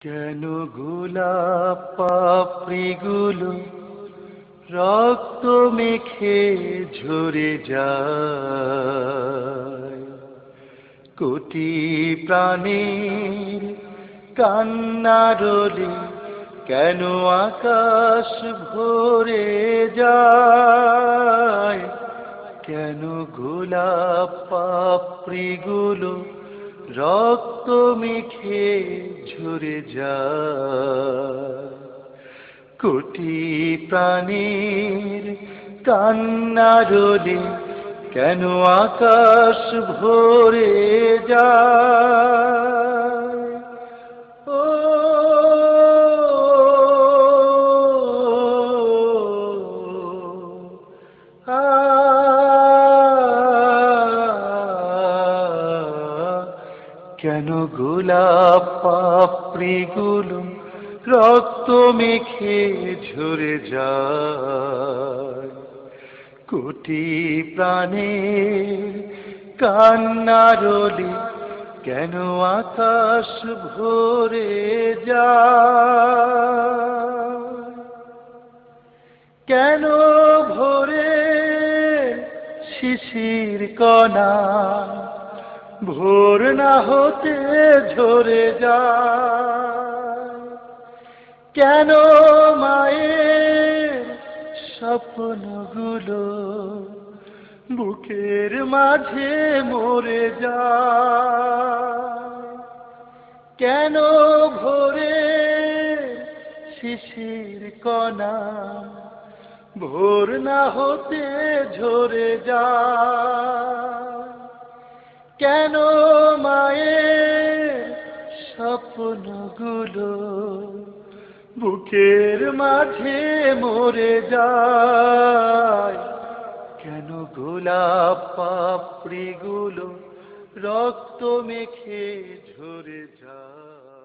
কেন গোলাপ রক্ত মেখে ঝরে যায়? কোটি প্রাণীর কান্নারলে কেন আকাশ ভরে যায়? কেন গোলাপ পাপড়িগুলো রক্ত মেখে ঝরে যায়। কোটি প্রাণীর কান্নারলে কেন আকাশ ভরে যায়? ও কেন গোলাপ রক্ত মেখে ঝরে যায়? কোটি প্রাণের কান্নারলি কেন আকাশ ভরে যায়? কেন ভরে শিশির কণা ভোর না হতে ঝরে যা কেন মায়ের স্বপ্নগুলো বুকের মাঝে মরে যা কেন ভোরে শিশির কণা ভোর না হতে ঝরে যায়? কেন মায়ের স্বপ্নগুলো বুকের মাঝে মরে যায়? কেন গোলাপ পাপড়িগুলো রক্ত মেখে ঝরে যায়?